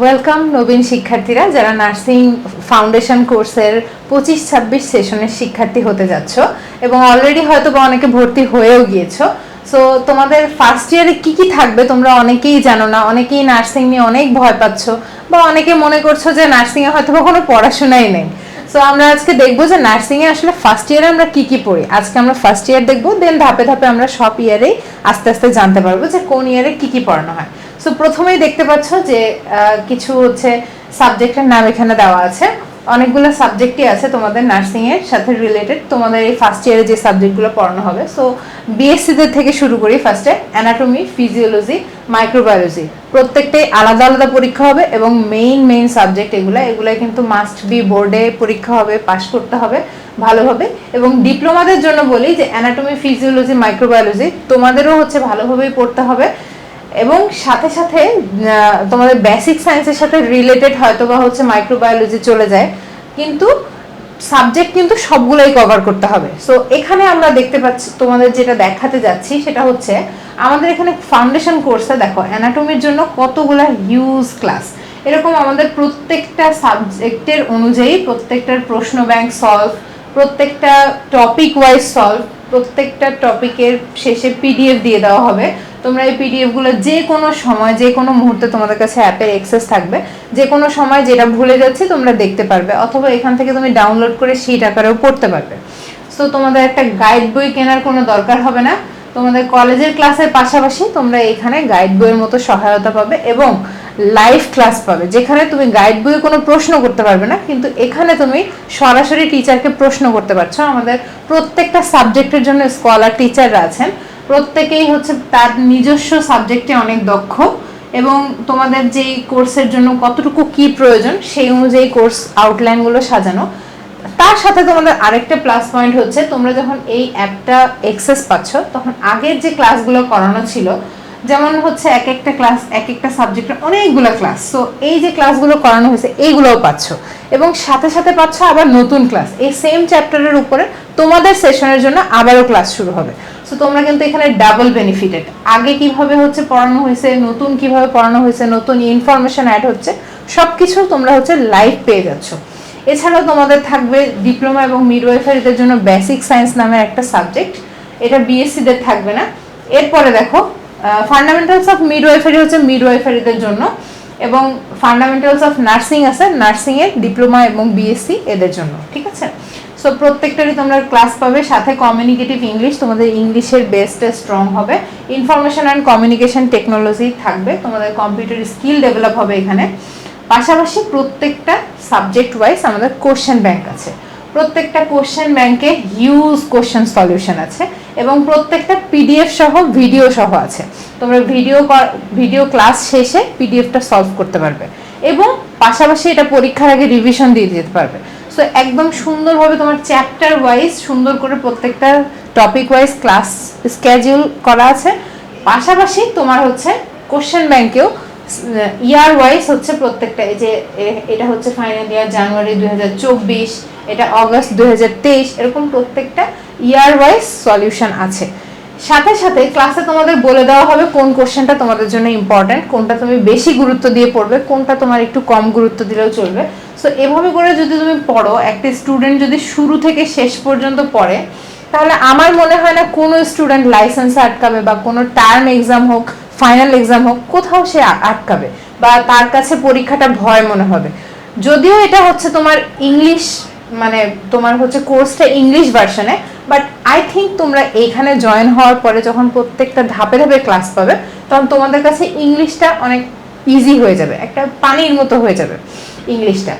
Welcome নবীন শিক্ষার্থীরা, যারা nursing foundation কোর্সের পঁচিশ ছাব্বিশ সেশনের শিক্ষার্থী হতে যাচ্ছ এবং অলরেডি হয়তো বা অনেকে ভর্তি হয়েও গিয়েছো। সো তোমাদের ফার্স্ট ইয়ারে কি কি থাকবে তোমরা অনেকেই জানো না, অনেকেই নার্সিং নিয়ে অনেক ভয় পাচ্ছ বা অনেকে মনে করছ যে নার্সিংয়ে হয়তো বা কোনো পড়াশোনাই নেই। সো আমরা আজকে দেখব যে নার্সিং এ আসলে ফার্স্ট ইয়ারে আমরা কি কি পড়ি। আজকে আমরা ফার্স্ট ইয়ার দেখব দেন ধাপে ধাপে আমরা সব ইয়ারে আস্তে আস্তে জানতে পারব যে কোন ইয়ারে কি কি পড়ানো হয়। সো প্রথমেই দেখতে পাচ্ছ যে কিছু হচ্ছে সাবজেক্টের নাম এখানে দেওয়া আছে। অনেকগুলো সাবজেক্টই আছে তোমাদের নার্সিং এর সাথে রিলেটেড তোমাদের এই ফার্স্ট ইয়ারে যে সাবজেক্টগুলো পড়ানো হবে। সো বিএসসি দের থেকে শুরু করি ফার্স্টে অ্যানাটমি ফিজিওলজি মাইক্রোবায়োলজি প্রত্যেকটাই আলাদা আলাদা পরীক্ষা হবে এবং মেইন মেইন সাবজেক্ট এগুলো। এগুলো কিন্তু মাস্ট বি বোর্ডে পরীক্ষা হবে পাশ করতে হবে ভালোভাবে এবং ডিপ্লোমাদের জন্য বলি যে অ্যানাটমি ফিজিওলজি মাইক্রোবায়োলজি তোমাদেরও হচ্ছে ভালোভাবেই পড়তে হবে। এবং সাথে সাথে তোমাদের বেসিক সায়েন্সের সাথে রিলেটেড হয়তো বা হচ্ছে মাইক্রোবায়োলজি চলে যায়, কিন্তু সাবজেক্ট কিন্তু সবগুলোই কভার করতে হবে। সো এখানে আমরা দেখতে পাচ্ছি, তোমাদের যেটা দেখাতে যাচ্ছি সেটা হচ্ছে, আমাদের এখানে ফাউন্ডেশন কোর্সে দেখো অ্যানাটমির জন্য কতগুলা হিউজ ক্লাস এরকম আমাদের প্রত্যেকটা সাবজেক্টের অনুযায়ী প্রত্যেকটার প্রশ্ন ব্যাংক সলভ প্রত্যেকটা টপিক ওয়াইজ সলভ প্রত্যেকটা টপিকের শেষে পিডিএফ দিয়ে দেওয়া হবে। তোমরা এই পিডিএফগুলো যে কোনো সময় যে কোনো মুহূর্তে তোমাদের কাছে অ্যাপের অ্যাক্সেস থাকবে। যে কোনো সময় যেটা ভুলে যাচ্ছে, তোমরা দেখতে পারবে। অথবা এখান থেকে তুমি ডাউনলোড করে সেই আকারেও পড়তে পারবে। সো তোমাদের একটা গাইড বই কেনার কোনো দরকার হবে না। তোমাদের কলেজের ক্লাসের পাশাপাশি তোমরা এখানে গাইড বইয়ের মতো সহায়তা পাবে এবং লাইভ ক্লাস পাবে। যেখানে তুমি গাইড বইয়ে কোনো প্রশ্ন করতে পারবে না, কিন্তু এখানে তুমি সরাসরি টিচারকে প্রশ্ন করতে পারছ। আমাদের প্রত্যেকটা সাবজেক্টের জন্য স্কলার টিচাররা আছেন। প্রত্যেকেই হচ্ছে তার নিজস্ব সাবজেক্টে অনেক দক্ষ এবং তোমাদের যেই কোর্সের জন্য কতটুকু কি প্রয়োজন সেই অনুযায়ী কোর্স আউটলাইনগুলো সাজানো। তার সাথে তোমাদের আরেকটা প্লাস পয়েন্ট হচ্ছে, তোমরা যখন এই অ্যাপটা এক্সেস পাচ্ছ, তখন আগের যে ক্লাসগুলো করানো ছিল, যেমন হচ্ছে এক একটা ক্লাস এক একটা সাবজেক্টের অনেকগুলো ক্লাস সো এই যে ক্লাসগুলো করানো হয়েছে, এইগুলোও পাচ্ছ। এবং সাথে সাথে পাচ্ছ আবার নতুন ক্লাস এই সেম চ্যাপ্টারের উপরে তোমাদের সেশনের জন্য আবারও ক্লাস শুরু হবে। সো তোমরা কিন্তু এখানে ডাবল বেনিফিটেড আগে কীভাবে হচ্ছে পড়ানো হয়েছে, নতুন কীভাবে পড়ানো হয়েছে, নতুন ইনফরমেশন অ্যাড হচ্ছে সব কিছু তোমরা হচ্ছে লাইভ পেয়ে যাচ্ছ। এছাড়াও তোমাদের থাকবে ডিপ্লোমা এবং মিডওয়াইফারিদের জন্য বেসিক সায়েন্স নামের একটা সাবজেক্ট এটা বিএসসিদের থাকবে না। এরপরে দেখো ফান্ডামেন্টালস অফ মিডওয়াইফারি হচ্ছে মিডওয়াইফারিদের জন্য এবং ফান্ডামেন্টালস অফ নার্সিং আছে নার্সিংয়ের ডিপ্লোমা এবং বিএসসি এদের জন্য, ঠিক আছে? সো প্রত্যেকটারই তোমরা ক্লাস পাবে। সাথে কমিউনিকেটিভ ইংলিশ তোমাদের ইংলিশের বেসটা স্ট্রং হবে। ইনফরমেশন অ্যান্ড কমিউনিকেশন টেকনোলজি থাকবে। তোমাদের কম্পিউটার স্কিল ডেভেলপ হবে এখানে। পাশাপাশি প্রত্যেকটা সাবজেক্ট ওয়াইজ আমাদের কোশ্চেন ব্যাংক আছে। প্রত্যেকটা কোশ্চেন ব্যাংকে হিউজ কোশ্চেন সলিউশন আছে এবং প্রত্যেকটা পিডিএফ সহ ভিডিও সহ আছে। তোমরা ভিডিও ভিডিও ক্লাস শেষে পিডিএফটা সলভ করতে পারবে। এবং পাশাপাশি এটা পরীক্ষার আগে রিভিশন দিয়ে যেতে পারবে। সো একদম সুন্দরভাবে তোমার চ্যাপ্টার ওয়াইজ সুন্দর করে প্রত্যেকটা টপিক ওয়াইজ ক্লাস স্কেডিউল করা আছে। পাশাপাশি তোমার হচ্ছে কোশ্চেন ব্যাংকেও ইয়ার ওয়াইজ হচ্ছে প্রত্যেকটা, এই যে এটা হচ্ছে ফাইনাল ইয়ার জানুয়ারি দু হাজার চব্বিশ, এটা অগস্ট দুই এরকম প্রত্যেকটা ইয়ার ওয়াইজ সলিউশন আছে। সাথে সাথে ক্লাসে তোমাদের বলে দেওয়া হবে কোন কোশ্চেনটা তোমাদের জন্য ইম্পর্ট্যান্ট কোনটা তুমি বেশি গুরুত্ব দিয়ে পড়বে, কোনটা তোমার একটু কম গুরুত্ব দিলেও চলবে। সো এভাবে করে যদি তুমি পড়ো, একটা স্টুডেন্ট যদি শুরু থেকে শেষ পর্যন্ত পড়ে, তাহলে আমার মনে হয় না কোনো স্টুডেন্ট লাইসেন্স আটকাবে বা কোনো টার্ম এক্সাম হোক ফাইনাল এক্সাম হোক, কোথাও সে আটকাবে বা তার কাছে পরীক্ষাটা ভয় মনে হবে। যদিও এটা হচ্ছে তোমার ইংলিশ মানে তোমার হচ্ছে কোর্সটা ইংলিশ ভার্সনে বাট আই থিঙ্ক তোমরা এইখানে জয়েন হওয়ার পরে যখন প্রত্যেকটা ধাপে ধাপে ক্লাস পাবে, তখন তোমাদের কাছে ইংলিশটা অনেক ইজি হয়ে যাবে, একটা পানির মতো হয়ে যাবে ইংলিশটা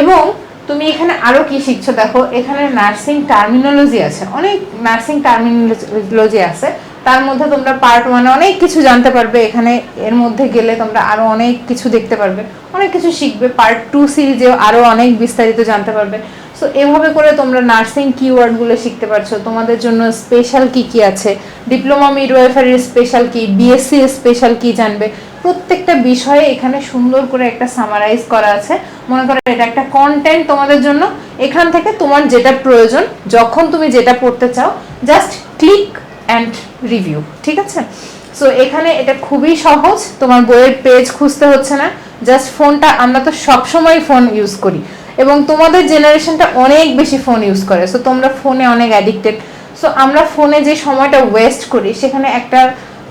এবং তুমি এখানে আরও কি শিখছো? দেখো, এখানে নার্সিং টার্মিনোলজি আছে, অনেক নার্সিং টার্মিনোলজি আছে। তার মধ্যে তোমরা পার্ট ওয়ানে অনেক কিছু জানতে পারবে, এখানে এর মধ্যে গেলে তোমরা আরও অনেক কিছু দেখতে পারবে, অনেক কিছু শিখবে পার্ট টু সিরিজেও আরও অনেক বিস্তারিত জানতে পারবে। সো এভাবে করে তোমরা নার্সিং কিওয়ার্ডগুলো শিখতে পারছ। তোমাদের জন্য স্পেশাল কি কি আছে? ডিপ্লোমা মিডওয়াইফারির স্পেশাল কি? বিএসসি স্পেশাল কি জানবে? প্রত্যেকটা বিষয়ে এখানে সুন্দর করে একটা সামারাইজ করা আছে। মনে করো এটা একটা কন্টেন্ট তোমাদের জন্য। এখান থেকে তোমার যেটা প্রয়োজন, যখন তুমি যেটা পড়তে চাও জাস্ট ক্লিক অ্যান্ড রিভিউ ঠিক আছে? সো এখানে এটা খুবই সহজ, তোমার বইয়ের পেজ খুঁজতে হচ্ছে না জাস্ট ফোনটা, আমরা তো সবসময় ফোন ইউজ করি। এবং তোমাদের জেনারেশনটা অনেক বেশি ফোন ইউজ করে সো তোমরা ফোনে অনেক অ্যাডিক্টেড সো আমরা ফোনে যে সময়টা ওয়েস্ট করি, সেখানে একটা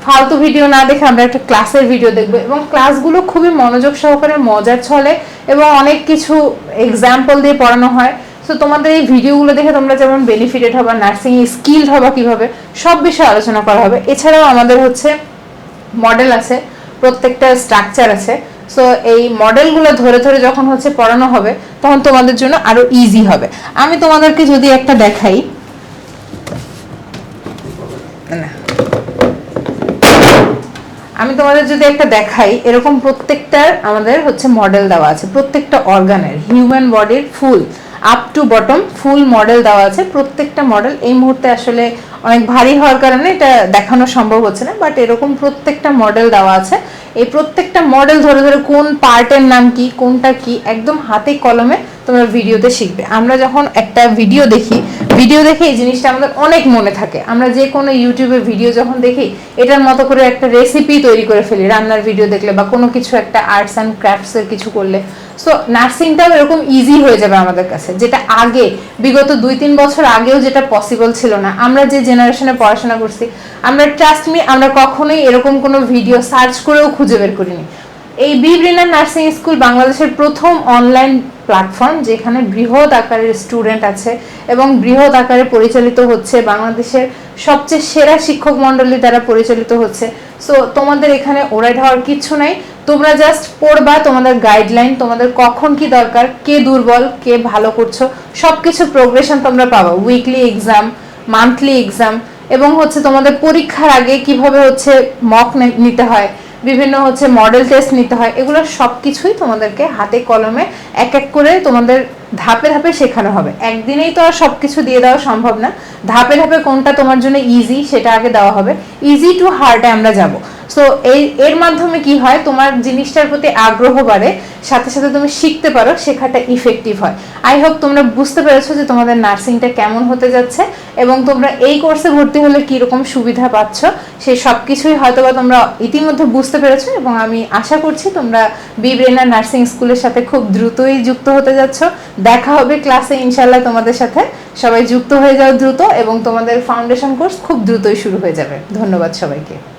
ফালতু ভিডিও না দেখে আমরা একটা ক্লাসের ভিডিও দেখব। এবং ক্লাসগুলো খুবই মনোযোগ সহকারে মজার ছলে এবং অনেক কিছু এক্সাম্পল দিয়ে পড়ানো হয়। সো তোমাদের এই ভিডিওগুলো দেখে তোমরা যেমন বেনিফিটেড হবা নার্সিং স্কিলড হবা কীভাবে, সব বিষয়ে আলোচনা করা হবে। এছাড়াও আমাদের হচ্ছে মডেল আছে, প্রত্যেকটা স্ট্রাকচার আছে। সো এই মডেলগুলো ধরে ধরে যখন হচ্ছে পড়ানো হবে, তখন তোমাদের জন্য আরও ইজি হবে। আমি তোমাদেরকে যদি একটা দেখাই। না। আমি তোমাদের যদি একটা দেখাই, এরকম প্রত্যেকটার আমাদের হচ্ছে মডেল দেওয়া আছে। প্রত্যেকটা অর্গানের হিউম্যান বডির full up to bottom full model দেওয়া আছে। প্রত্যেকটা মডেল এই মুহূর্তে আসলে অনেক ভারী হওয়ার কারণে এটা দেখানো সম্ভব হচ্ছে না বাট এরকম প্রত্যেকটা মডেল দেওয়া আছে। এই প্রত্যেকটা মডেল ধরে ধরে কোন পার্টের নাম কি, কোনটা কি, একদম হাতে কলমে তোমরা ভিডিওতে শিখবে। আমরা যখন একটা ভিডিও দেখি ভিডিও দেখে এই জিনিসটা আমাদের অনেক মনে থাকে। আমরা যে কোনো ইউটিউবে ভিডিও যখন দেখি, এটার মতো করে একটা রেসিপি তৈরি করে ফেলি, রান্নার ভিডিও দেখলে বা কোনো কিছু একটা আর্টস অ্যান্ড ক্রাফটসের কিছু করলে। সো নার্সিংটাও এরকম ইজি হয়ে যাবে আমাদের কাছে, যেটা আগে, বিগত দুই তিন বছর আগেও যেটা পসিবল ছিল না। আমরা যে জেনারেশনে পড়াশোনা করছি, আমরা ট্রাস্ট মি আমরা কখনোই এরকম কোনো ভিডিও সার্চ করেও খুঁজে বের করিনি। এই বি ব্রিনার নার্সিং স্কুল বাংলাদেশের প্রথম অনলাইন প্ল্যাটফর্ম যেখানে বৃহৎ আকারের স্টুডেন্ট আছে এবং বৃহৎ আকারে পরিচালিত হচ্ছে বাংলাদেশের সবচেয়ে সেরা শিক্ষক মণ্ডলী দ্বারা পরিচালিত হচ্ছে। সো তোমাদের এখানে ওরাইড হওয়ার কিচ্ছু নাই। তোমরা জাস্ট পড়বা তোমাদের গাইডলাইন তোমাদের কখন কি দরকার, কে দুর্বল, কে ভালো করছ সব কিছু প্রোগ্রেশন তোমরা পাবা। উইকলি এক্সাম মান্থলি এক্সাম এবং হচ্ছে তোমাদের পরীক্ষার আগে কীভাবে হচ্ছে মক নিতে হয়। বিভিন্ন হচ্ছে মডেল টেস্ট নিতে হয়, এগুলো সব কিছুই তোমাদেরকে হাতে কলমে এক এক করে তোমাদের ধাপে ধাপে শেখানো হবে। একদিনেই তো আর সব কিছু দিয়ে দেওয়া সম্ভব না। ধাপে ধাপে কোনটা তোমার জন্য ইজি সেটা আগে দেওয়া হবে। ইজি টু হার্ডে আমরা যাব। সো এই, এর মাধ্যমে কি হয়? তোমার জিনিসটার প্রতি আগ্রহ বাড়ে, সাথে সাথে তুমি শিখতে পারো, শেখাটা ইফেক্টিভ হয়। আই হোপ তোমরা বুঝতে পেরেছ যে তোমাদের নার্সিংটা কেমন হতে যাচ্ছে এবং তোমরা এই কোর্সে ভর্তি হলে কীরকম সুবিধা পাচ্ছ। সেই সব কিছুই হয়তো বা তোমরা ইতিমধ্যে বুঝতে পেরেছ এবং আমি আশা করছি তোমরা বি ব্রেনার নার্সিং স্কুলের সাথে খুব দ্রুতই যুক্ত হতে যাচ্ছ। দেখা হবে ক্লাসে ইনশাল্লাহ তোমাদের সাথে। সবাই যুক্ত হয়ে যাও দ্রুত এবং তোমাদের ফাউন্ডেশন কোর্স খুব দ্রুতই শুরু হয়ে যাবে। ধন্যবাদ সবাইকে।